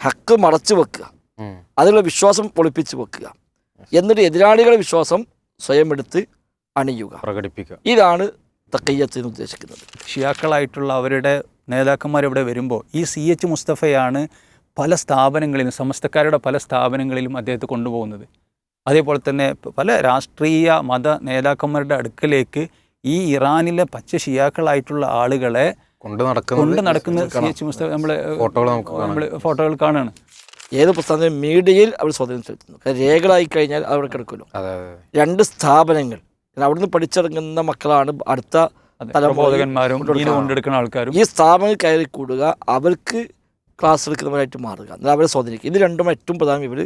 ഹക്ക് മറച്ചു വെക്കുക. അതിലുള്ള വിശ്വാസം പൊളിപ്പിച്ചു വെക്കുക. എന്നിട്ട് എതിരാളികളുടെ വിശ്വാസം സ്വയം എടുത്ത് അണിയുക. പ്രകടിപ്പിക്കുക. ഇതാണ് തക്കയ്യത്തിന് ഉദ്ദേശിക്കുന്നത്. ഷിയാക്കളായിട്ടുള്ള അവരുടെ നേതാക്കന്മാർ ഇവിടെ വരുമ്പോൾ ഈ സി എച്ച് മുസ്തഫയാണ് പല സ്ഥാപനങ്ങളിലും സമസ്തക്കാരുടെ പല സ്ഥാപനങ്ങളിലും അദ്ദേഹത്തെ കൊണ്ടുപോകുന്നത്. അതേപോലെ തന്നെ പല രാഷ്ട്രീയ മത നേതാക്കന്മാരുടെ അടുക്കലേക്ക് ഈ ഇറാനിലെ പച്ച ഷിയാക്കളായിട്ടുള്ള ആളുകളെ കൊണ്ട് നടക്കുന്നത് കൊണ്ട് നടക്കുന്ന സി കാണാം. എച്ച് മുസ്തഫ നമ്മൾ ഫോട്ടോകൾ നമുക്ക് കാണാം. നമ്മൾ ഫോട്ടോകൾ കാണുകയാണ് ഏത് പുസ്തകം മീഡിയയിൽ അവർ സ്വാധീനം ചെലുത്തുന്നു. രേഖകളായി കഴിഞ്ഞാൽ അവിടെ കിടക്കുമല്ലോ രണ്ട് സ്ഥാപനങ്ങൾ. അവിടുന്ന് പഠിച്ചിറങ്ങുന്ന മക്കളാണ് അടുത്ത പ്രബോധകന്മാരും കൊണ്ടെടുക്കുന്ന ആൾക്കാരും. ഈ സ്ഥാപനങ്ങൾ കയറി കൂടുക അവർക്ക് ക്ലാസ് എടുക്കുന്നവരായിട്ട് മാറുക. എന്നാൽ അവരെ സ്വാധീനിക്കുക. ഇത് രണ്ടും ഏറ്റവും പ്രധാനം ഇവർ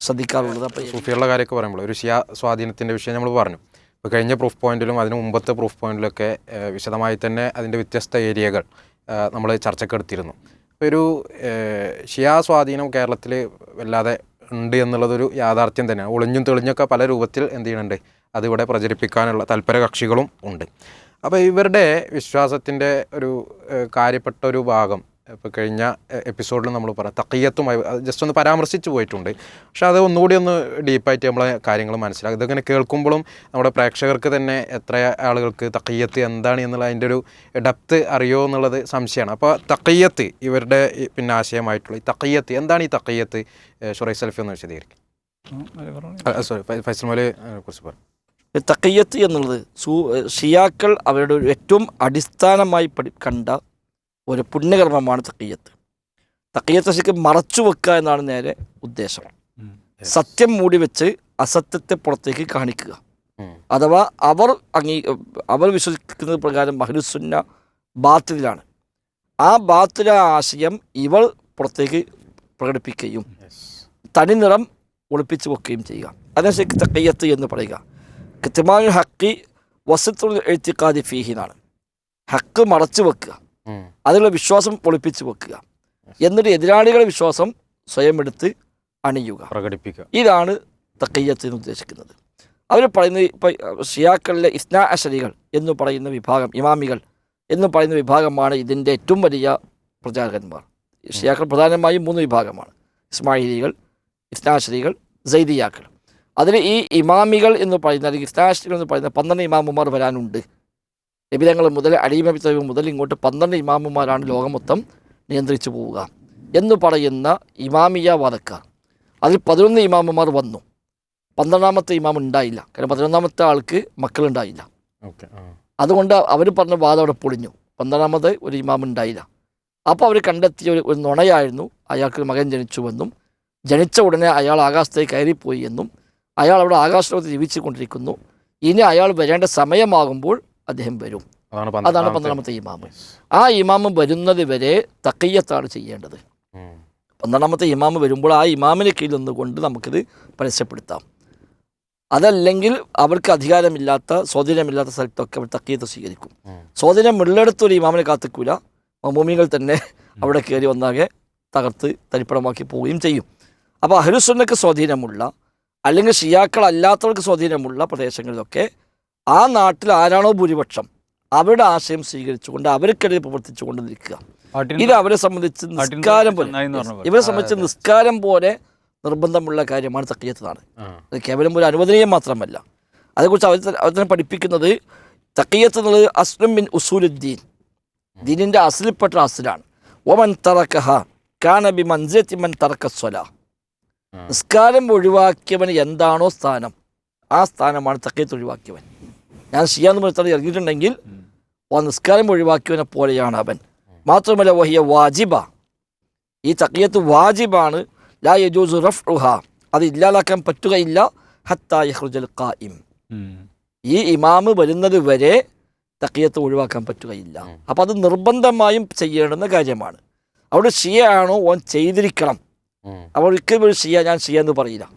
ശ്രദ്ധിക്കാറുള്ളത്. അപ്പോൾ സൂഫികളുടെ കാര്യമൊക്കെ പറയുമ്പോൾ ഒരു ഷിയ സ്വാധീനത്തിന്റെ വിഷയം നമ്മൾ പറഞ്ഞു. ഇപ്പോൾ കഴിഞ്ഞ പ്രൂഫ് പോയിന്റിലും അതിന് മുമ്പത്തെ പ്രൂഫ് പോയിന്റിലൊക്കെ വിശദമായി തന്നെ അതിന്റെ വ്യത്യസ്ത ഏരിയകൾ നമ്മൾ ചർച്ചക്കെടുത്തിരുന്നു അപ്പോൾ ഒരു ഷിയാ സ്വാധീനം കേരളത്തിൽ വല്ലാതെ ഉണ്ട് എന്നുള്ളതൊരു യാഥാർത്ഥ്യം തന്നെയാണ്. ഒളിഞ്ഞും തെളിഞ്ഞൊക്കെ പല രൂപത്തിൽ എന്ത് ചെയ്യുന്നുണ്ട് അതിവിടെ പ്രചരിപ്പിക്കാനുള്ള തൽപര കക്ഷികളും ഉണ്ട്. അപ്പോൾ ഇവരുടെ വിശ്വാസത്തിന്റെ ഒരു കാര്യപ്പെട്ട ഒരു ഭാഗം ഇപ്പോൾ കഴിഞ്ഞ എപ്പിസോഡിൽ നമ്മൾ പറയാം തക്കയ്യത്തുമായി ജസ്റ്റ് ഒന്ന് പരാമർശിച്ച് പോയിട്ടുണ്ട്. പക്ഷേ അത് ഒന്നുകൂടി ഒന്ന് ഡീപ്പായിട്ട് നമ്മളെ കാര്യങ്ങൾ മനസ്സിലാക്കും. ഇതിങ്ങനെ കേൾക്കുമ്പോഴും നമ്മുടെ പ്രേക്ഷകർക്ക് തന്നെ എത്ര ആളുകൾക്ക് തക്കയ്യത്ത് എന്താണ് എന്നുള്ള അതിന്റെ ഒരു ഡെപ്ത് അറിയോ എന്നുള്ളത് സംശയമാണ്. അപ്പോൾ തക്കയ്യത്ത് ഇവരുടെ പിന്നെ ആശയമായിട്ടുള്ള ഈ തക്കയ്യത്ത് എന്താണ് ഈ തക്കയ്യത്ത് ഷുറൈ സെൽഫി ഒന്ന് വിശദീകരിക്കും. സോറി ഫൈസൽ മോലെ കുറിച്ച് പറയാം തക്കയ്യത്ത് എന്നുള്ളത് സൂ ഷിയാക്കൾ അവരുടെ ഏറ്റവും അടിസ്ഥാനമായി പഠി കണ്ട ഒരു പുണ്യകർമ്മമാണ് തക്കയ്യത്ത് തക്കയ്യത്ത് ശരിക്കും മറച്ചു വെക്കുക എന്നാണ് നേരെ ഉദ്ദേശം. സത്യം മൂടി വെച്ച് അസത്യത്തെ പുറത്തേക്ക് കാണിക്കുക. അഥവാ അവർ അംഗീ അവർ വിശ്വസിക്കുന്നത് പ്രകാരം മഹ്ലുസുന്ന ബാത്തിലാണ്. ആ ബാത്തില ആശയം ഇവൾ പുറത്തേക്ക് പ്രകടിപ്പിക്കുകയും തനി നിറം ഒളിപ്പിച്ചു വെക്കുകയും ചെയ്യുക. അതിനെ ശരിക്കും തക്കയ്യത്ത് എന്ന് പറയുക. കൃത്യമായ ഹക്കി വസത്തുൽ എഴുത്തിക്കാതി ഫീഹിനാണ് ഹക്ക് മറച്ചു വെക്കുക. അതിലുള്ള വിശ്വാസം പൊളിപ്പിച്ച് വെക്കുക. എന്നിട്ട് എതിരാളികളുടെ വിശ്വാസം സ്വയം എടുത്ത് അണിയുക. പ്രകടിപ്പിക്കുക. ഇതാണ് തക്കയ്യത്ത് എന്ന് ഉദ്ദേശിക്കുന്നത്. അവർ പറയുന്നത് ഇപ്പം ഷിയാക്കളിലെ ഇസ്നാ അശരികൾ എന്ന് പറയുന്ന വിഭാഗം ഇമാമികൾ എന്ന് പറയുന്ന വിഭാഗമാണ് ഇതിന്റെ ഏറ്റവും വലിയ പ്രചാരകന്മാർ. ഷിയാക്കൾ പ്രധാനമായും മൂന്ന് വിഭാഗമാണ്. ഇസ്മായിലികൾ ഇസ്നാശരികൾ സൈദിയാക്കൾ അതിൽ ഈ ഇമാമികൾ എന്ന് പറയുന്ന അല്ലെങ്കിൽ ഇസ്നാശരികൾ എന്ന് പറയുന്ന പന്ത്രണ്ട് ഇമാമുമാർ വരാനുണ്ട്. നബിതങ്ങൾ മുതൽ അലീമബി തലവ് മുതൽ ഇങ്ങോട്ട് പന്ത്രണ്ട് ഇമാമുമാരാണ് ലോകം മൊത്തം നിയന്ത്രിച്ചു പോവുക എന്ന് പറയുന്ന ഇമാമിയ വാദക്കാർ. അതിൽ പതിനൊന്ന് ഇമാമുമാർ വന്നു. പന്ത്രണ്ടാമത്തെ ഇമാം ഉണ്ടായില്ല. കാരണം പതിനൊന്നാമത്തെ ആൾക്ക് മക്കളുണ്ടായില്ല ഓക്കെ അതുകൊണ്ട് അവർ പറഞ്ഞ വാദം അവിടെ പൊളിഞ്ഞു. പന്ത്രണ്ടാമത് ഒരു ഇമാം ഉണ്ടായില്ല. അപ്പോൾ അവർ കണ്ടെത്തിയ ഒരു ഒരു നുണയായിരുന്നു. അയാൾക്ക് മകൻ ജനിച്ചുവെന്നും ജനിച്ച ഉടനെ അയാൾ ആകാശത്തേക്ക് കയറിപ്പോയി എന്നും അയാൾ അവിടെ ആകാശലോകത്ത് ജീവിച്ചു കൊണ്ടിരിക്കുന്നു ഇനി അയാൾ വരേണ്ട സമയമാകുമ്പോൾ അദ്ദേഹം വരും. അതാണ് പന്ത്രണ്ടാമത്തെ ഇമാമ്. ആ ഇമാമ് വരുന്നത് വരെ തക്കയ്യത്താണ് ചെയ്യേണ്ടത്. പന്ത്രണ്ടാമത്തെ ഇമാമ് വരുമ്പോൾ ആ ഇമാമിന് കീഴിൽ നിന്നുകൊണ്ട് നമുക്കിത് പരസ്യപ്പെടുത്താം. അതല്ലെങ്കിൽ അവർക്ക് അധികാരമില്ലാത്ത സ്വാധീനമില്ലാത്ത സ്ഥലത്തൊക്കെ അവർ തക്കീയത്ത് സ്വീകരിക്കും. സ്വാധീനം സ്വാധീനമുള്ളിടത്ത് ഒരു ഇമാമിനെ കാത്തിക്കൂല. മമ്മൂമികൾ തന്നെ അവിടെ കയറി വന്നാകെ തകർത്ത് തരിപ്പണമാക്കി പോവുകയും ചെയ്യും. അപ്പോൾ അഹ്ലുസുന്നക്ക് സ്വാധീനമുള്ള അല്ലെങ്കിൽ ഷിയാക്കളല്ലാത്തവർക്ക് സ്വാധീനമുള്ള പ്രദേശങ്ങളിലൊക്കെ ആ നാട്ടിൽ ആരാണോ ഭൂരിപക്ഷം അവരുടെ ആശയം സ്വീകരിച്ചുകൊണ്ട് അവർക്കിടയിൽ പ്രവർത്തിച്ചുകൊണ്ട് നിൽക്കുക. ഇത് അവരെ സംബന്ധിച്ച് നിസ്കാരം പോലെ. ഇവരെ സംബന്ധിച്ച് നിസ്കാരം പോലെ നിർബന്ധമുള്ള കാര്യമാണ് തക്കീയത്താണ്. അത് കേവലം ഒരു അനുവദനീയം മാത്രമല്ല. അതേക്കുറിച്ച് അവർ അവർ തന്നെ പഠിപ്പിക്കുന്നത് തക്കീയത്ത് എന്നുള്ളത് അസ്ലം ബിൻ ഉസൂലുദ്ദീൻ. ദീനിന്റെ അസിൽപ്പെട്ട അസിലാണ്. ഒമൻ തറക്കഹ കാനബി മൻസത്തി മൻ തറക്ക സ്വല. ആ. നിസ്കാരം ഒഴിവാക്കിയവന് എന്താണോ സ്ഥാനം. ആ സ്ഥാനമാണ് തക്കീയത്ത് ഒഴിവാക്കിയവൻ. ഞാൻ ഷിയാന്ന് പറഞ്ഞ ഇറങ്ങിയിട്ടുണ്ടെങ്കിൽ ആ നിസ്കാരം ഒഴിവാക്കിയവനെ പോലെയാണ് അവൻ. മാത്രമല്ല വഹിയ വാജിബ. ഈ തക്കിയത്ത് വാജിബാണ്. ലാ യജൂസ് റഫ് റുഹ അത് ഇല്ലാതാക്കാൻ പറ്റുകയില്ല. ഹത്താ യഖ്റുജൽ ഖായിം. ഈ ഇമാമ് വരുന്നത് വരെ തക്കിയത്ത് ഒഴിവാക്കാൻ പറ്റുകയില്ല. അപ്പോൾ അത് നിർബന്ധമായും ചെയ്യേണ്ടുന്ന കാര്യമാണ്. അവിടെ ഷിയ ആണോ? ഓൻ ചെയ്തിരിക്കണം. അപ്പോൾ ഒരിക്കലും ഒരു ഷിയ ഞാൻ ഷിയ എന്ന് പറയില്ല.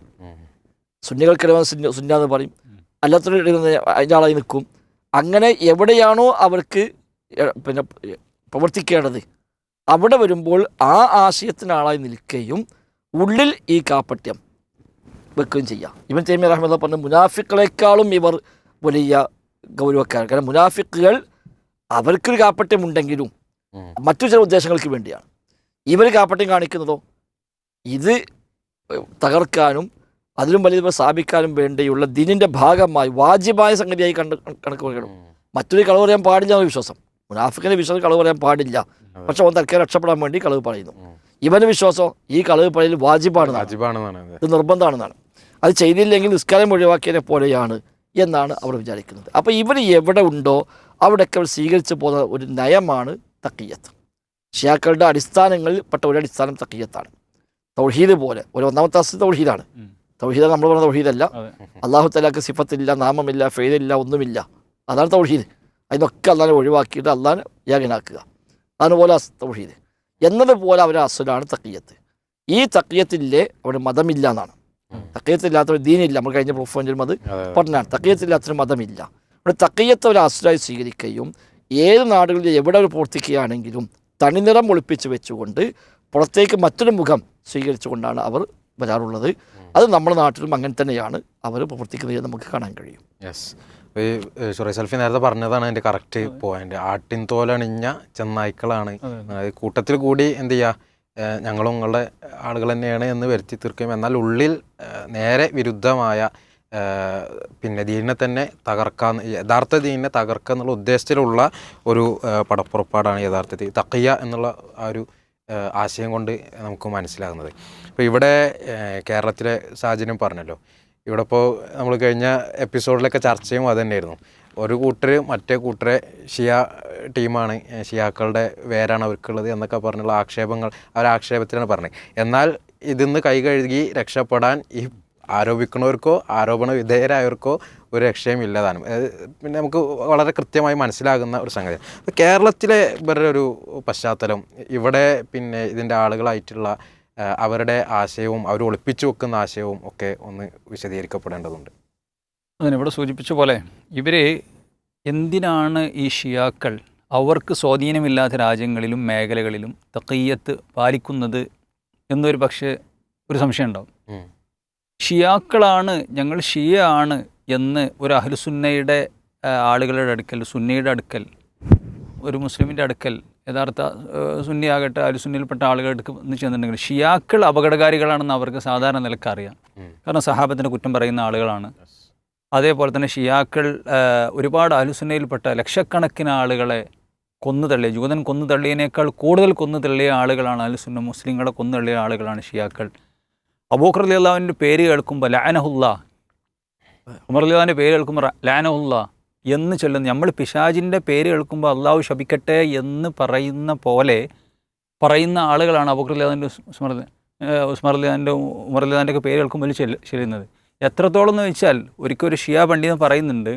സുന്നികൾക്കിടവൻ സുന്ന സുന്ന എന്ന് പറയും. അല്ലാത്തവരുടെ അതിന്റെ ആളായി നിൽക്കും. അങ്ങനെ എവിടെയാണോ അവർക്ക് പിന്നെ പ്രവർത്തിക്കേണ്ടത്? അവിടെ വരുമ്പോൾ ആ ആശയത്തിന് ആളായി നിൽക്കുകയും ഉള്ളിൽ ഈ കാപ്പട്യം വെക്കുകയും ചെയ്യാം. ഇവൻ തൈമി റഹ്മദ് പറഞ്ഞ മുനാഫിക്കളെക്കാളും ഇവർ വലിയ ഗൗരവക്കാരാണ്. കാരണം മുനാഫിക്കുകൾ അവർക്കൊരു കാപ്പട്യം ഉണ്ടെങ്കിലും മറ്റു ചില ഉദ്ദേശങ്ങൾക്ക് വേണ്ടിയാണ്. ഇവർ കാപ്പട്യം കാണിക്കുന്നതോ? ഇത് തകർക്കാനും അതിലും വലിയ സ്ഥാപിക്കാനും വേണ്ടിയുള്ള ദിനിന്റെ ഭാഗമായി വാജിബായ സംഗതിയായി കണ്ട് കണക്ക് മറ്റൊരു കളവ് പറയാൻ പാടില്ല എന്ന വിശ്വാസം. മുനാഫിക്കിന്റെ വിശ്വാസം കളവ് പറയാൻ പാടില്ല. പക്ഷെ അവൻ തൽക്കാലം രക്ഷപ്പെടാൻ വേണ്ടി കളവ് പറയുന്നു. ഇവന് വിശ്വാസം ഈ കളവ് പറയൽ വാജിബാണെന്നാണ്. ഇത്. നിർബന്ധമാണെന്നാണ്. അത് ചെയ്തില്ലെങ്കിൽ നിസ്കാരം ഒഴിവാക്കിയതിനെ പോലെയാണ് എന്നാണ് അവർ വിചാരിക്കുന്നത്. അപ്പോൾ ഇവർ എവിടെ ഉണ്ടോ അവിടെയൊക്കെ അവർ സ്വീകരിച്ചു പോകുന്ന ഒരു നയമാണ് തക്കയ്യത്ത് ഷിയാക്കളുടെ അടിസ്ഥാനങ്ങളിൽ പെട്ട ഒരു അടിസ്ഥാനം തക്കയ്യത്താണ് തൗഹീദ് പോലെ ഒരു ഒന്നാമത്തെ അസ്ഥി തൗഹീദാണ്. തൗഹീദ് നമ്മൾ പറഞ്ഞ തൗഹീദല്ല. അള്ളാഹു തലാക്ക് സിഫത്തില്ല നാമമില്ല ഫെയിലില്ല ഒന്നുമില്ല. അതാണ് തൗഹീദ്. അതിനൊക്കെ അള്ളാഹിനെ ഒഴിവാക്കിയിട്ട് അള്ളാൻ യാഗനാക്കുക അതുപോലെ തൗഹീദ്. എന്നതുപോലെ അവരെ അസുലാണ് തക്കിയത്ത് ഈ തക്കയ്യത്തിലെ അവിടെ മതമില്ല എന്നാണ്. തക്കയ്യത്തില്ലാത്തൊരു ദീനില്ല. നമ്മൾ കഴിഞ്ഞ പ്രൂഫ് പോയിന്റിലും അത്. പറഞ്ഞാണ് തക്കിയത്തില്ലാത്തൊരു മതമില്ല. അവിടെ തക്കയ്യത്ത് ഒരു അസുരായി സ്വീകരിക്കുകയും ഏത് നാടുകളിൽ എവിടെ അവർ പ്രവർത്തിക്കുകയാണെങ്കിലും തണിനിറം ഒളിപ്പിച്ച് വെച്ചുകൊണ്ട് പുറത്തേക്ക് മറ്റൊരു മുഖം സ്വീകരിച്ചുകൊണ്ടാണ് അവർ വരാറുള്ളത്. അത് നമ്മുടെ നാട്ടിലും അങ്ങനെ തന്നെയാണ്. അവർ പ്രവർത്തിക്കുന്നത് നമുക്ക് കാണാൻ കഴിയും. യെസ് ഈ ഷുറൈ സൽഫി നേരത്തെ പറഞ്ഞതാണ് എന്റെ കറക്റ്റ് പോയിന്റ് ആട്ടിൻ തോലണിഞ്ഞ ചെന്നായ്ക്കളാണ്. കൂട്ടത്തിൽ കൂടി എന്ത് ചെയ്യുക ഞങ്ങളും നിങ്ങളുടെ ആളുകൾ തന്നെയാണ് എന്ന് വരുത്തി തീർക്കുകയും എന്നാൽ ഉള്ളിൽ നേരെ വിരുദ്ധമായ പിന്നെ ദീനിനെ തന്നെ തകർക്കാൻ യഥാർത്ഥ ദീനിനെ തകർക്കുക എന്നുള്ള ഉദ്ദേശത്തിലുള്ള ഒരു പടപ്പുറപ്പാടാണ് യഥാർത്ഥത്തിൽ തക്കയ്യ എന്നുള്ള ആ ഒരു ആശയം കൊണ്ട് നമുക്ക് മനസ്സിലാകുന്നത്. ഇപ്പോൾ ഇവിടെ കേരളത്തിലെ സാഹചര്യം പറഞ്ഞല്ലോ. ഇവിടെ ഇപ്പോൾ നമ്മൾ കഴിഞ്ഞ എപ്പിസോഡിലൊക്കെ ചർച്ചയും അത് തന്നെയായിരുന്നു ഒരു കൂട്ടർ മറ്റേ കൂട്ടരെ ഷിയ ടീമാണ് ഷിയാക്കളുടെ വേരാണ് അവർക്കുള്ളത് എന്നൊക്കെ പറഞ്ഞുള്ള ആക്ഷേപങ്ങൾ ഒരു ആക്ഷേപത്തിലാണ് പറഞ്ഞത് എന്നാൽ ഇതിന്ന് കൈ കഴുകി രക്ഷപ്പെടാൻ ഈ ആരോപിക്കുന്നവർക്കോ ആരോപണ വിധേയരായവർക്കോ ഒരു രക്ഷയും ഇല്ലതാണ് പിന്നെ നമുക്ക് വളരെ കൃത്യമായി മനസ്സിലാകുന്ന ഒരു സംഗതി. കേരളത്തിലെ ഇവരുടെ ഒരു പശ്ചാത്തലം ഇവിടെ പിന്നെ ഇതിന്റെ ആളുകളായിട്ടുള്ള അവരുടെ ആശയവും അവർ ഒളിപ്പിച്ചു വെക്കുന്ന ആശയവും ഒക്കെ ഒന്ന് വിശദീകരിക്കപ്പെടേണ്ടതുണ്ട്. അതിനിവിടെ സൂചിപ്പിച്ച പോലെ ഇവർ എന്തിനാണ് ഈ ഷിയാക്കൾ അവർക്ക് സ്വാധീനമില്ലാത്ത രാജ്യങ്ങളിലും മേഖലകളിലും തക്കയ്യത്ത് പാലിക്കുന്നത് എന്നൊരു പക്ഷേ ഒരു സംശയം ഉണ്ടാവും. ഷിയാക്കളാണ് ഞങ്ങൾ ഷിയ ആണ് എന്ന് ഒരു അഹ്ലുസുന്നയുടെ ആളുകളുടെ അടുക്കൽ സുന്നയുടെ അടുക്കൽ ഒരു മുസ്ലിമിന്റെ അടുക്കൽ യഥാർത്ഥ സുന്നിയാകട്ടെ അഹ്ലുസുന്നിയിൽപ്പെട്ട ആളുകളുടെ അടുക്ക് എന്ന് ചെന്നിട്ടുണ്ടെങ്കിൽ ഷിയാക്കൾ അപകടകാരികളാണെന്ന് അവർക്ക് സാധാരണ നിലയ്ക്ക് അറിയാം. കാരണം സഹാബത്തിന്റെ കുറ്റം പറയുന്ന ആളുകളാണ്. അതേപോലെ തന്നെ ഷിയാക്കൾ ഒരുപാട് അലുസുന്നയിൽപ്പെട്ട ലക്ഷക്കണക്കിന് ആളുകളെ കൊന്നു തള്ളിയ ജൂതൻ കൊന്നു തള്ളിയതിനേക്കാൾ കൂടുതൽ കൊന്നു തള്ളിയ ആളുകളാണ് അലുസുന്ന മുസ്ലിങ്ങളെ കൊന്നു തള്ളിയ ആളുകളാണ് ഷിയാക്കൾ. അബൂഖർ അലി അള്ളാഹുവിന്റെ പേര് കേൾക്കുമ്പോൾ ലാനഹുല്ല. ഉമർ അലി അള്ളാഹിന്റെ പേര് കേൾക്കുമ്പോൾ ലാനഹുല്ല. എന്ന് ചൊല്ലുന്നു നമ്മൾ പിശാജിന്റെ പേര് കേൾക്കുമ്പോൾ അള്ളാഹു ശപിക്കട്ടെ എന്ന് പറയുന്ന പോലെ പറയുന്ന ആളുകളാണ് അബൂഖർ അലി അള്ളാഹിന്റെ ഉസ്മർ ഉസ്മർ അലി അള്ളാഹിന്റെ ഉമർ അലി അള്ളാഹിന്റെ ഒക്കെ പേര് കേൾക്കുമ്പോൾ ചെല്ല് ചെല്ലുന്നത്. എത്രത്തോളം എന്ന് വെച്ചാൽ ഒരിക്കൽ ഒരു ഷിയ പണ്ഡിതൻ പറയുന്നുണ്ട്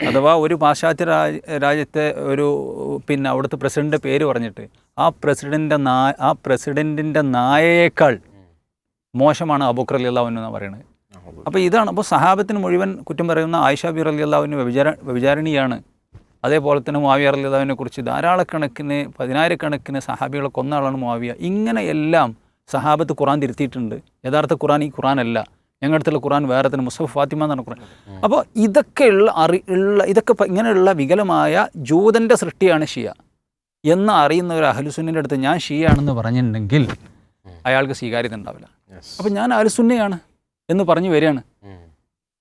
അഥവാ ഒരു പാശ്ചാത്യ രാജ രാജ്യത്തെ ഒരു പിന്നെ അവിടുത്തെ പ്രസിഡന്റെ പേര് പറഞ്ഞിട്ട് ആ പ്രസിഡന്റെ നാ ആ പ്രസിഡന്റിന്റെ നായയേക്കാൾ മോശമാണ് അബുക്കർ അലി അള്ളാഹു എന്ന് പറയുന്നത്. അപ്പോൾ ഇതാണ് അപ്പോൾ സഹാബത്തിന് മുഴുവൻ കുറ്റം പറയുന്ന ആയിഷ ബിർ അലി അള്ളാഹുവിന് വ്യഭിചാര വ്യഭിചാരിണിയാണ് അതേപോലെ തന്നെ മുവാവിയ അലി അള്ളാഹുവിനെ കുറിച്ച് ധാരാളക്കണക്കിന് പതിനായിരക്കണക്കിന് സഹാബികളെ കൊന്ന ആളാണ് മുവാവിയ ഇങ്ങനെ എല്ലാം സഹാബത്ത് ഖുറാൻ തിരുത്തിയിട്ടുണ്ട്. യഥാർത്ഥ ഖുറാൻ ഈ ഖുറാനല്ല ഞങ്ങളുടെ അടുത്തുള്ള ഖുറാൻ വേറെ തന്നെ മുസഫ് ഫാത്തിമ എന്നാണ് ഖുറാൻ അപ്പോൾ ഇതൊക്കെയുള്ള അറി ഉള്ള ഇതൊക്കെ ഇങ്ങനെയുള്ള വികലമായ ജൂതന്റെ സൃഷ്ടിയാണ് ഷിയ. എന്ന് അറിയുന്ന ഒരു അഹലുസുന്നിന്റെ അടുത്ത് ഞാൻ ഷിയാണെന്ന് പറഞ്ഞിട്ടുണ്ടെങ്കിൽ അയാൾക്ക് സ്വീകാര്യത ഉണ്ടാവില്ല. അപ്പോൾ അപ്പം ഞാൻ അഹലുസുന്നയാണ്. എന്ന് പറഞ്ഞു വരികയാണ്.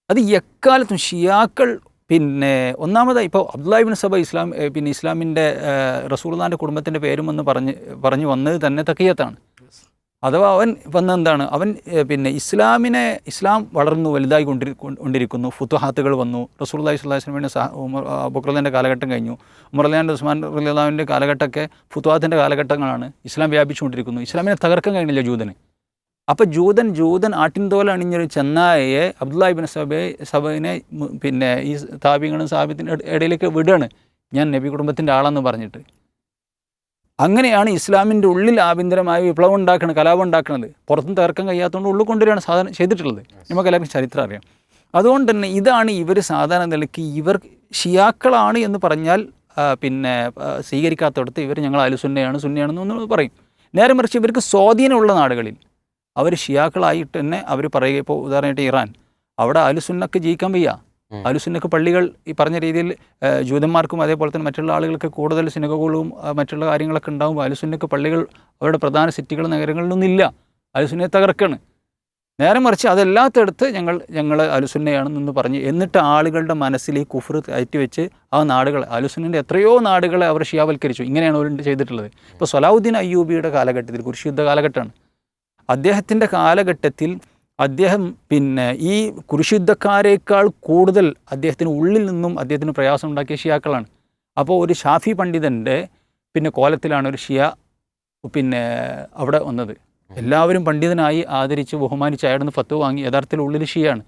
അത് എക്കാലത്തും ഷിയാക്കൾ പിന്നെ ഒന്നാമതായി ഇപ്പോൾ അബ്ദുല്ലാഹിബിൻ സബ ഇസ്ലാം പിന്നെ ഇസ്ലാമിന്റെ റസൂൽദാന്റെ കുടുംബത്തിന്റെ പേരും എന്ന് പറഞ്ഞ് പറഞ്ഞു വന്നത് തന്നെ തക്കിയത്താണ് അഥവാ അവൻ വന്ന എന്താണ്? അവൻ പിന്നെ ഇസ്ലാമിനെ ഇസ്ലാം വളർന്നു വലുതായി കൊണ്ടി കൊണ്ടിരിക്കുന്നു. ഫുത്തുഹാത്തുകൾ വന്നു. റസൂൽ സ്വലാസ്ലമിന്റെ സഹ ഉമർ ബുക്രലിന്റെ കാലഘട്ടം കഴിഞ്ഞു. ഉമർ അലിയാന്റെ ഉസ്മാൻ റലിയാവിന്റെ കാലഘട്ടമൊക്കെ ഫുത്തുഹാത്തിന്റെ കാലഘട്ടങ്ങളാണ് ഇസ്ലാം വ്യാപിച്ചുകൊണ്ടിരിക്കുന്നു. ഇസ്ലാമിനെ തകർക്കാൻ കഴിഞ്ഞില്ല ജൂതന്. അപ്പോൾ ജൂതൻ ജൂതൻ ആട്ടിൻതോല അണിഞ്ഞൊരു ചെന്നായയെ അബ്ദുല്ലാഹിബിൻ സബയെ സബിനെ പിന്നെ ഈ താപികളും സാബിത്തിന്റെ ഇടയിലേക്ക് വിടുകയാണ് ഞാൻ നബി കുടുംബത്തിന്റെ ആളെന്ന് പറഞ്ഞിട്ട്. അങ്ങനെയാണ് ഇസ്ലാമിന്റെ ഉള്ളിൽ ആഭ്യന്തരമായ വിപ്ലവം ഉണ്ടാക്കുന്നത് കലാപം ഉണ്ടാക്കുന്നത് പുറത്തും തകർക്കാൻ കഴിയാത്തതുകൊണ്ട് ഉള്ളിൽ കൊണ്ടുവരികയാണ് സാധാരണ ചെയ്തിട്ടുള്ളത്. നമുക്ക് എല്ലാവർക്കും ചരിത്രം അറിയാം. അതുകൊണ്ട് തന്നെ ഇതാണ് ഇവർ സാധാരണ നിലയ്ക്ക് ഇവർ ഷിയാക്കളാണ് എന്ന് പറഞ്ഞാൽ പിന്നെ സ്വീകരിക്കാത്തടത്ത് ഇവർ ഞങ്ങൾ അലുസുന്നയാണ് സുന്നയാണെന്ന് പറയും. നേരെ മറിച്ച് ഇവർക്ക് സ്വാധീനമുള്ള നാടുകളിൽ അവർ ഷിയാക്കളായിട്ട് തന്നെ അവർ പറയുക ഇപ്പോൾ ഉദാഹരണമായിട്ട് ഇറാൻ. അവിടെ അലുസുന്നക്ക് ജീവിക്കാൻ വയ്യ. അലുസുന്നക്ക് പള്ളികൾ ഈ പറഞ്ഞ രീതിയിൽ ജൂതന്മാർക്കും അതേപോലെ തന്നെ മറ്റുള്ള ആളുകൾക്ക് കൂടുതൽ സിനഗോകളും ആ, മറ്റുള്ള കാര്യങ്ങളൊക്കെ ഉണ്ടാകുമ്പോൾ അലുസുന്നക്ക് പള്ളികൾ അവരുടെ പ്രധാന സിറ്റികൾ നഗരങ്ങളിലൊന്നും ഇല്ല അലുസുന്നയെ തകർക്കാണ്. നേരെ മറിച്ച് അതല്ലാത്തടുത്ത് ഞങ്ങൾ ഞങ്ങൾ അലുസുന്നയാണെന്ന് പറഞ്ഞ് എന്നിട്ട് ആളുകളുടെ മനസ്സിൽ ഈ കുഫർ കയറ്റി വെച്ച് ആ നാടുകൾ അലുസുന്നിന്റെ എത്രയോ നാടുകളെ അവർ ഷിയാവൽക്കരിച്ചു. ഇങ്ങനെയാണ് അവർ ചെയ്തിട്ടുള്ളത്. ഇപ്പോൾ സലാഹുദ്ദീൻ അയ്യൂബിയുടെ കാലഘട്ടത്തിൽ കുരിശുദ്ധ കാലഘട്ടമാണ്. അദ്ദേഹത്തിന്റെ കാലഘട്ടത്തിൽ അദ്ദേഹം പിന്നെ ഈ കുരിശുദ്ധക്കാരേക്കാൾ കൂടുതൽ അദ്ദേഹത്തിന് ഉള്ളിൽ നിന്നും അദ്ദേഹത്തിന് പ്രയാസം ഉണ്ടാക്കിയ ഷിയാക്കളാണ്. അപ്പോൾ ഒരു ഷാഫി പണ്ഡിതന്റെ പിന്നെ കോലത്തിലാണ് ഒരു ഷിയ പിന്നെ അവിടെ വന്നത്. എല്ലാവരും പണ്ഡിതനായി ആദരിച്ച് ബഹുമാനിച്ച് അയാളുടെ നിന്ന് ഫത്ത് വാങ്ങി യഥാർത്ഥത്തിൽ ഉള്ളിൽ ഷിയാണ്.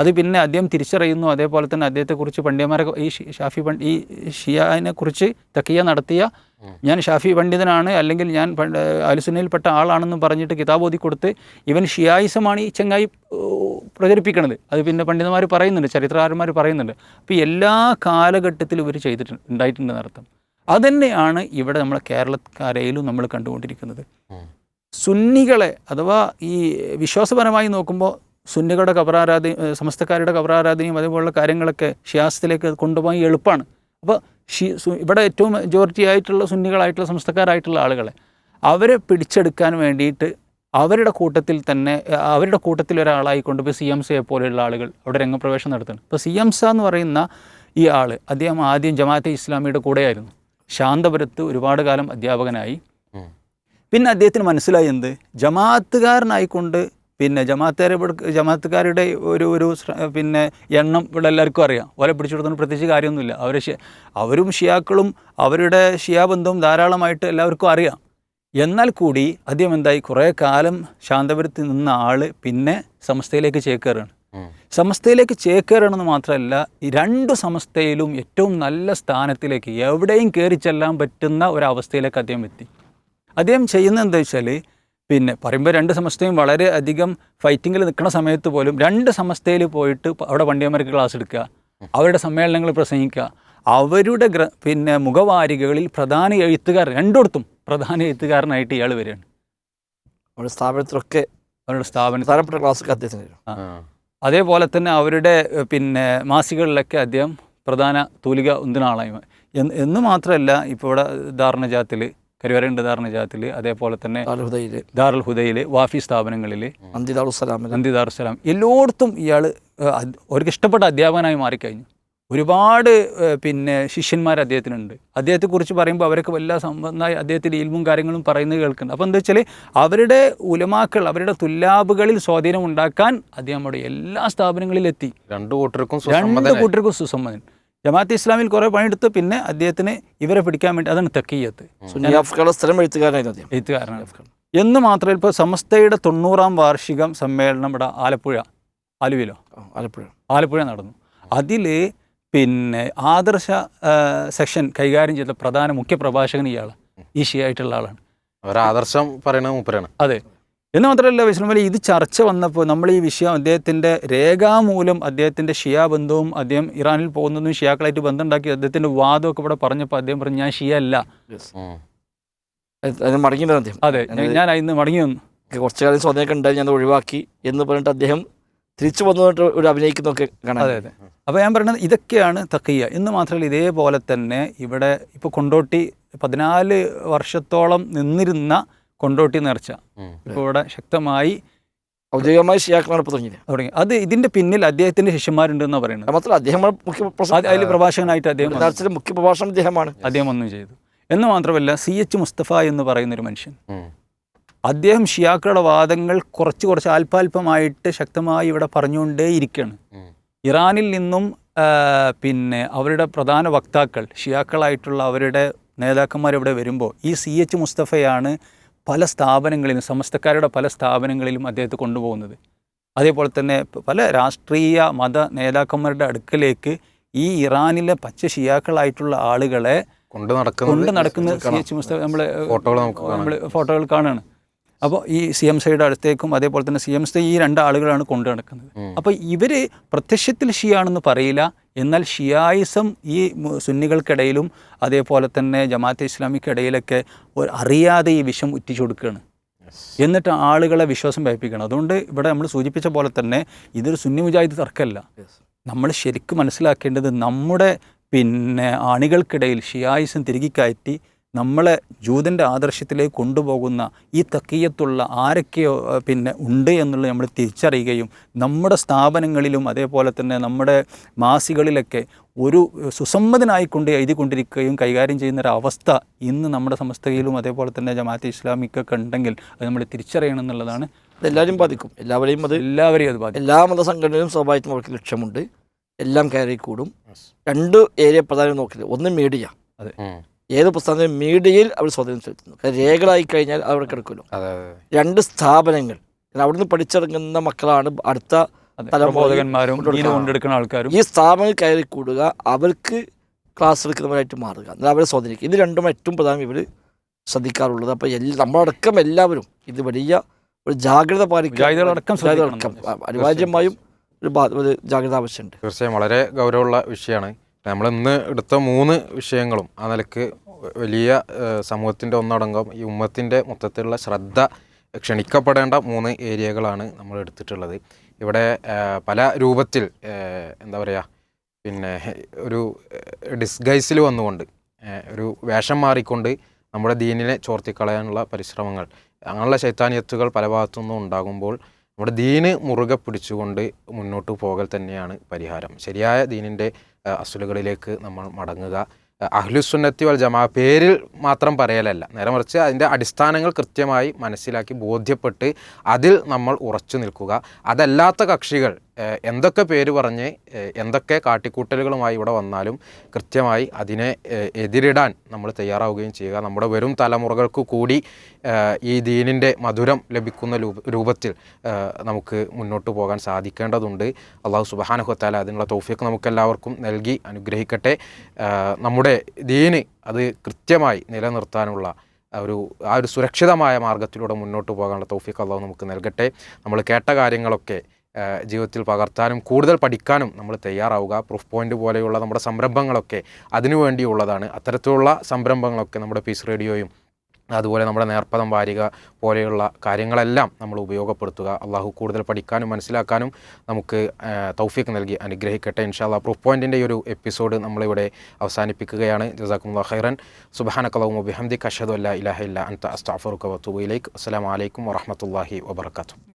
അത് പിന്നെ അദ്ദേഹം തിരിച്ചറിയുന്നു. അതേപോലെ തന്നെ അദ്ദേഹത്തെക്കുറിച്ച് പണ്ഡിതന്മാരെ ഈ ഷാഫി പണ്ഡി ഈ ഷിയാനെ കുറിച്ച് തക്കിയ നടത്തിയ ഞാൻ ഷാഫി പണ്ഡിതനാണ് അല്ലെങ്കിൽ ഞാൻ പണ്ട് അലുസുന്നയിൽപ്പെട്ട ആളാണെന്ന് പറഞ്ഞിട്ട് കിതാബ് ഓതി കൊടുത്ത് ഇവൻ ഷിയായിസമാണ് ഈ ചങ്ങായി പ്രചരിപ്പിക്കുന്നത് പ്രചരിപ്പിക്കണത്. അത് പിന്നെ പണ്ഡിതന്മാർ പറയുന്നുണ്ട് ചരിത്രകാരന്മാർ പറയുന്നുണ്ട്. അപ്പോൾ എല്ലാ കാലഘട്ടത്തിലും ഇവർ ചെയ്തിട്ടുണ്ട് ഉണ്ടായിട്ടുണ്ട് അർത്ഥം അതുതന്നെയാണ് ഇവിടെ നമ്മളെ കേരളക്കാരയിലും നമ്മൾ കണ്ടുകൊണ്ടിരിക്കുന്നത്. സുന്നികളെ അഥവാ ഈ വിശ്വാസപരമായി നോക്കുമ്പോൾ സുന്നികളുടെ കബറാരാധന സമസ്തക്കാരുടെ കബറാരാധനയും അതേപോലുള്ള കാര്യങ്ങളൊക്കെ ഷിയാസത്തിലേക്ക് കൊണ്ടുപോയി എളുപ്പമാണ്. അപ്പോൾ ഷി ഇവിടെ ഏറ്റവും മെജോറിറ്റി ആയിട്ടുള്ള സുന്നികളായിട്ടുള്ള സമസ്തക്കാരായിട്ടുള്ള ആളുകളെ അവരെ പിടിച്ചെടുക്കാൻ വേണ്ടിയിട്ട് അവരുടെ കൂട്ടത്തിൽ തന്നെ അവരുടെ കൂട്ടത്തിൽ ഒരാളായിക്കൊണ്ട് ഇപ്പോൾ സി എം സിയെ പോലെയുള്ള ആളുകൾ അവിടെ രംഗപ്രവേശം നടത്തുന്നു ഇപ്പോൾ സി എം സ എന്ന് പറയുന്ന ഈ ആൾ അദ്ദേഹം ആദ്യം ജമാഅത്തെ ഇസ്ലാമിയുടെ കൂടെയായിരുന്നു. ശാന്തപുരത്ത് ഒരുപാട് കാലം അധ്യാപകനായി. പിന്നെ അദ്ദേഹത്തിന് മനസ്സിലായി എന്ത്? ജമാഅത്തുകാരനായിക്കൊണ്ട് പിന്നെ ജമാഅത്തുകാരെ ഇവിടെ- ജമാഅത്തുകാരുടെ ഒരു ഒരു പിന്നെ എണ്ണം ഇവിടെ എല്ലാവർക്കും അറിയാം. ഓലെ പിടിച്ചെടുത്തോണ്ട് പ്രത്യേകിച്ച് കാര്യമൊന്നുമില്ല. അവർ അവരും ഷിയാക്കളും അവരുടെ ഷിയാബന്ധവും ധാരാളമായിട്ട് എല്ലാവർക്കും അറിയാം. എന്നാൽ കൂടി ആദ്യം എന്തായി? കുറേ കാലം ശാന്തപുരത്ത് നിന്ന ആൾ പിന്നെ സമസ്തയിലേക്ക് ചേക്കേറുകയാണ് സമസ്തയിലേക്ക് ചേക്കേറണമെന്ന് മാത്രമല്ല ഈ രണ്ട് സമസ്തയിലും ഏറ്റവും നല്ല സ്ഥാനത്തിലേക്ക് എവിടെയും കയറി ചെല്ലാൻ പറ്റുന്ന ഒരവസ്ഥയിലേക്ക് അദ്ദേഹം എത്തി. അദ്ദേഹം ചെയ്യുന്നത് എന്താ വെച്ചാൽ പിന്നെ പറയുമ്പോൾ രണ്ട് സമസ്തയും വളരെ അധികം ഫൈറ്റിങ്ങിൽ നിൽക്കുന്ന സമയത്ത് പോലും രണ്ട് സമസ്തയിൽ പോയിട്ട് അവിടെ പണ്ഡിതന്മാർക്ക് ക്ലാസ് എടുക്കുക അവരുടെ സമ്മേളനങ്ങൾ പ്രസംഗിക്കുക അവരുടെ ഗ്ര പിന്നെ മുഖവാരികകളിൽ പ്രധാന എഴുത്തുകാർ രണ്ടിടത്തും പ്രധാന എഴുത്തുകാരനായിട്ട് ഇയാൾ വരികയാണ്. അവരുടെ സ്ഥാപനത്തിലൊക്കെ അവരുടെ സ്ഥാപനം പ്രധാനപ്പെട്ട ക്ലാസ്സൊക്കെ അദ്ദേഹത്തിന് അതേപോലെ തന്നെ അവരുടെ പിന്നെ മാസികകളിലൊക്കെ അദ്ദേഹം പ്രധാന തൂലിക ഉന്തിനാളായ്മ എന്ന് എന്ന് മാത്രമല്ല ഇപ്പോൾ ഇവിടെ ദാർണജാത്തിൽ കരുവരണ്ട് ദാർണജാത്തിൽ അതേപോലെ തന്നെ ദാറുൽ ഹുദയിൽ വാഫി സ്ഥാപനങ്ങളിൽ നന്ദി ദാറുസലാം എല്ലായിടത്തും ഇയാൾ അവർക്ക് ഇഷ്ടപ്പെട്ട അധ്യാപകനായി മാറിക്കഴിഞ്ഞു. ഒരുപാട് പിന്നെ ശിഷ്യന്മാർ അദ്ദേഹത്തിനുണ്ട്. അദ്ദേഹത്തെക്കുറിച്ച് പറയുമ്പോൾ അവരൊക്കെ വല്ല സംബന്ധമായി അദ്ദേഹത്തിന്റെ ഇൽമും കാര്യങ്ങളും പറയുന്നത് കേൾക്കുന്നുണ്ട്. അപ്പോൾ എന്താ വെച്ചാൽ അവരുടെ ഉലമാക്കൾ അവരുടെ തുല്ലാബുകളിൽ സ്വാധീനം ഉണ്ടാക്കാൻ അദ്ദേഹം അവിടെ എല്ലാ സ്ഥാപനങ്ങളിലെത്തി. രണ്ട് കൂട്ടർക്കും രണ്ട് കൂട്ടർക്കും സുസമ്മതൻ. ജമാഅത്ത് ഇസ്ലാമിൽ കുറേ പണിയെടുത്ത് പിന്നെ അദ്ദേഹത്തിന് ഇവരെ പിടിക്കാൻ വേണ്ടി അതാണ് തെക്കീയത്ത്. സ്ഥലം എഴുത്തുകാരനായിരുന്നു എഴുത്തുകാരനാണ്. എന്ന് മാത്രമേ ഇപ്പോൾ സമസ്തയുടെ തൊണ്ണൂറാം വാർഷികം സമ്മേളനം ഇവിടെ ആലപ്പുഴ ആലുവയിലോ? ആലപ്പുഴ. ആലപ്പുഴ നടന്നു. അതിൽ പിന്നെ ആദർശ സെക്ഷൻ കൈകാര്യം ചെയ്ത പ്രധാന മുഖ്യ പ്രഭാഷകൻ ഇയാളാണ് ഈ ഷിയായിട്ടുള്ള ആളാണ്. ആദർശം പറയുന്നത് മൂപ്പരാണ്. അതെ. എന്ന് മാത്രമല്ല വിഷ്ണുമലി ഇത് ചർച്ച വന്നപ്പോൾ നമ്മൾ ഈ വിഷയം അദ്ദേഹത്തിന്റെ രേഖാമൂലം അദ്ദേഹത്തിന്റെ ഷിയ ബന്ധവും അദ്ദേഹം ഇറാനിൽ പോകുന്നതും ഷിയാക്കളായിട്ട് ബന്ധമുണ്ടാക്കി അദ്ദേഹത്തിന്റെ വാദമൊക്കെ ഇവിടെ പറഞ്ഞപ്പോൾ അദ്ദേഹം പറഞ്ഞു ഞാൻ ഷിയ അല്ല. അതെ ഞാൻ- അതിന് ഇന്ന് മടങ്ങി വന്നു. കുറച്ചു കാലം സ്വന്തം ഉണ്ടായി ഞാൻ ഒഴിവാക്കി എന്ന് പറഞ്ഞിട്ട് അദ്ദേഹം തിരിച്ചു വന്നിട്ട് ഒരു അഭിനയിക്കുന്നൊക്കെ കാണാം അതെ അതെ. അപ്പോൾ ഞാൻ പറയുന്നത് ഇതൊക്കെയാണ് തക്കയ്യ എന്ന് മാത്രമല്ല ഇതേപോലെ തന്നെ ഇവിടെ ഇപ്പോൾ കൊണ്ടോട്ടി പതിനാല് വർഷത്തോളം നിന്നിരുന്ന കൊണ്ടോട്ടി നേർച്ച. ഇപ്പൊ ഇപ്പോൾ ഇവിടെ ശക്തമായി ഔദ്യോഗികമായി തുടങ്ങിയത്. തുടങ്ങി. അത് ഇതിന്റെ പിന്നിൽ അദ്ദേഹത്തിന്റെ ശിഷ്യന്മാരുണ്ടെന്ന് പറയുന്നത്. മാത്രമല്ല അദ്ദേഹം മുഖ്യ അത് അതിൽ പ്രഭാഷകനായിട്ട് അദ്ദേഹം. മുഖ്യ പ്രഭാഷണം അദ്ദേഹമാണ് അദ്ദേഹം ഒന്നും ചെയ്തു. എന്ന് മാത്രമല്ല സി എച്ച് മുസ്തഫ എന്ന് പറയുന്ന ഒരു മനുഷ്യൻ. അദ്ദേഹം ഷിയാക്കളുടെ വാദങ്ങൾ കുറച്ച് കുറച്ച് അല്പാൽപമായിട്ട് ശക്തമായി ഇവിടെ പറഞ്ഞുകൊണ്ടേ ഇരിക്കുകയാണ്. ഇറാനിൽ നിന്നും പിന്നെ അവരുടെ പ്രധാന വക്താക്കൾ ഷിയാക്കളായിട്ടുള്ള അവരുടെ നേതാക്കന്മാർ ഇവിടെ വരുമ്പോൾ ഈ സി എച്ച് മുസ്തഫയാണ് പല സ്ഥാപനങ്ങളിലും സമസ്തക്കാരുടെ പല സ്ഥാപനങ്ങളിലും അദ്ദേഹത്തെ കൊണ്ടുപോകുന്നത്. അതേപോലെ തന്നെ പല രാഷ്ട്രീയ മത നേതാക്കന്മാരുടെ അടുക്കലേക്ക് ഈ ഇറാനിലെ പച്ച ഷിയാക്കളായിട്ടുള്ള ആളുകളെ കൊണ്ട് നടക്കുന്ന കൊണ്ട് നടക്കുന്ന സി എച്ച് മുസ്തഫ നമ്മൾ ഫോട്ടോകൾ നമുക്ക്. നമ്മൾ ഫോട്ടോകൾ കാണുകയാണ് അപ്പോൾ ഈ സി എം സൈയുടെ അടുത്തേക്കും അതേപോലെ തന്നെ സി എം സൈ ഈ രണ്ട് ആളുകളാണ് കൊണ്ടു നടക്കുന്നത്. അപ്പോൾ ഇവർ പ്രത്യക്ഷത്തിൽ ഷിയാണെന്ന് പറയില്ല. എന്നാൽ ഷിയായിസം ഈ സുന്നികൾക്കിടയിലും അതേപോലെ തന്നെ ജമാഅത്തെ ഇസ്ലാമിക്കിടയിലൊക്കെ ഒരു അറിയാതെ ഈ വിഷം ഉറ്റിച്ചു കൊടുക്കുകയാണ് എന്നിട്ട് ആളുകളെ വിശ്വാസം വ്യാപിപ്പിക്കണം അതുകൊണ്ട് ഇവിടെ നമ്മൾ സൂചിപ്പിച്ച പോലെ തന്നെ ഇതൊരു സുന്നി മുജാഹിദ് തർക്കമല്ല. നമ്മൾ ശരിക്കും മനസ്സിലാക്കേണ്ടത് നമ്മുടെ പിന്നെ അണികൾക്കിടയിൽ ഷിയായിസം തിരികെ കയറ്റി നമ്മളെ ജൂതന്റെ ആദർശത്തിലേക്ക് കൊണ്ടുപോകുന്ന ഈ തക്കീയത്തുള്ള ആരൊക്കെയോ പിന്നെ ഉണ്ട് എന്നുള്ളത് നമ്മൾ തിരിച്ചറിയുകയും നമ്മുടെ സ്ഥാപനങ്ങളിലും അതേപോലെ തന്നെ നമ്മുടെ മാസികളിലൊക്കെ ഒരു സുസമ്മതനായിക്കൊണ്ട് എഴുതിക്കൊണ്ടിരിക്കുകയും കൈകാര്യം ചെയ്യുന്ന ഒരു അവസ്ഥ ഇന്ന് നമ്മുടെ സംസ്ഥയിലും അതേപോലെ തന്നെ ജമാഅത്ത് ഇസ്ലാമിക്കൊക്കെ ഉണ്ടെങ്കിൽ അത് നമ്മൾ തിരിച്ചറിയണം എന്നുള്ളതാണ്. എല്ലാവരും ബാധിക്കും. എല്ലാവരെയും അത് എല്ലാവരെയും അത് ബാധിക്കും. എല്ലാ മതസംഘടനയും സ്വാഭാവികമായിട്ടും അവർക്ക് ലക്ഷ്യമുണ്ട്. എല്ലാം കയറി കൂടും രണ്ട് ഏരിയ പ്രധാനം നോക്കില്ല. ഒന്ന് മീഡിയ. ഉം. ഏത് പുസ്തകത്തിനും മീഡിയയിൽ അവർ സ്വാധീനം ചെലുത്തുന്നു. രേഖകളായി കഴിഞ്ഞാൽ അവിടെ കിടക്കുമല്ലോ. രണ്ട് സ്ഥാപനങ്ങൾ. അവിടുന്ന് പഠിച്ചിറങ്ങുന്ന മക്കളാണ് അടുത്ത പ്രബോധകന്മാരും കൊണ്ടെടുക്കുന്ന ആൾക്കാരും. ഈ സ്ഥാപനങ്ങൾ കയറി കൂടുക അവർക്ക് ക്ലാസ് എടുക്കുന്നവരായിട്ട് മാറുക. എന്നാൽ അവരെ സ്വാധീനിക്കുക ഇത് രണ്ടും ഏറ്റവും പ്രധാനം ഇവർ ശ്രദ്ധിക്കാറുള്ളത്. അപ്പോൾ എല്ലാ നമ്മളടക്കം എല്ലാവരും ഇത് വലിയ ഒരു ജാഗ്രത പാലിക്കുക. അനിവാര്യമായും ഒരു ഒരു ജാഗ്രത ആവശ്യമുണ്ട്. തീർച്ചയായും വളരെ ഗൗരവമുള്ള വിഷയമാണ്. നമ്മൾ ഇന്ന് എടുത്ത മൂന്ന് വിഷയങ്ങളും ആ നിലയ്ക്ക് വലിയ സമൂഹത്തിന്റെ ഒന്നടങ്കം ഈ ഉമ്മത്തിന്റെ മൊത്തത്തിലുള്ള ശ്രദ്ധ ക്ഷണിക്കപ്പെടേണ്ട മൂന്ന് ഏരിയകളാണ് നമ്മൾ എടുത്തിട്ടുള്ളത്. ഇവിടെ പല രൂപത്തിൽ എന്താ പറയുക പിന്നെ ഒരു ഡിസ്ഗൈസിൽ വന്നുകൊണ്ട് ഒരു വേഷം മാറിക്കൊണ്ട് നമ്മുടെ ദീനിനെ ചോർത്തിക്കളയാനുള്ള പരിശ്രമങ്ങൾ അങ്ങനെയുള്ള ശൈത്താനിയത്തുകൾ പല ഭാഗത്തുനിന്നും ഉണ്ടാകുമ്പോൾ നമ്മുടെ ദീന് മുറുകെ പിടിച്ചുകൊണ്ട് മുന്നോട്ട് പോകൽ തന്നെയാണ് പരിഹാരം. ശരിയായ ദീനിന്റെ അസുലുകളിലേക്ക് നമ്മൾ മടങ്ങുക. അഹ്ലുസുന്നത്തി വൽ ജമാ പേരിൽ മാത്രം പറയലല്ല. നേരെ മറിച്ച് അതിന്റെ അടിസ്ഥാനങ്ങൾ കൃത്യമായി മനസ്സിലാക്കി ബോധ്യപ്പെട്ട് അതിൽ നമ്മൾ ഉറച്ചു നിൽക്കുക. അതല്ലാത്ത കക്ഷികൾ എന്തൊക്കെ പേര് പറഞ്ഞ് എന്തൊക്കെ കാട്ടിക്കൂട്ടലുകളുമായി ഇവിടെ വന്നാലും കൃത്യമായി അതിനെ എതിരിടാൻ നമ്മൾ തയ്യാറാവുകയും ചെയ്യുക. നമ്മുടെ വരും തലമുറകൾക്ക് കൂടി ഈ ദീനിന്റെ മധുരം ലഭിക്കുന്ന രൂപ- രൂപത്തിൽ നമുക്ക് മുന്നോട്ട് പോകാൻ സാധിക്കേണ്ടതുണ്ട്. അള്ളാഹു സുബാനഹത്താല അതിനുള്ള തൗഫീഖ് നമുക്കെല്ലാവർക്കും നൽകി അനുഗ്രഹിക്കട്ടെ. നമ്മുടെ ദീന് അത് കൃത്യമായി നിലനിർത്താനുള്ള ഒരു ആ ഒരു സുരക്ഷിതമായ മാർഗത്തിലൂടെ മുന്നോട്ട് പോകാനുള്ള തൗഫീഖ് നമുക്ക് നൽകട്ടെ. നമ്മൾ കേട്ട കാര്യങ്ങളൊക്കെ ജീവിതത്തിൽ പകർത്താനും കൂടുതൽ പഠിക്കാനും നമ്മൾ തയ്യാറാവുക. പ്രൂഫ് പോയിന്റ് പോലെയുള്ള നമ്മുടെ സംരംഭങ്ങളൊക്കെ അതിനു വേണ്ടിയുള്ളതാണ്. അത്തരത്തിലുള്ള സംരംഭങ്ങളൊക്കെ നമ്മുടെ പീസ് റേഡിയോയും അതുപോലെ നമ്മുടെ നേർപ്പദം വാരിക പോലെയുള്ള കാര്യങ്ങളെല്ലാം നമ്മൾ ഉപയോഗപ്പെടുത്തുക. അള്ളാഹു കൂടുതൽ പഠിക്കാനും മനസ്സിലാക്കാനും നമുക്ക് തൗഫീക്ക് നൽകി അനുഗ്രഹിക്കട്ടെ. ഇൻഷാല്ല പ്രൂഫ് പോയിന്റിന്റെ ഒരു എപ്പിസോഡ് നമ്മളിവിടെ അവസാനിപ്പിക്കുകയാണ്. ജസാക്കുമുല്ലാ ഖൈറൻ. സുബഹാനക്കലാവും ബിഹംദി കഷദു അല്ല ഇലാഹ ഇല്ല അൻത. അസ്താഫർ വത്തുബയിലേക്ക് അസ്സലാമു അലൈക്കും വറഹമത്തല്ലാഹി വബർക്കാത്തു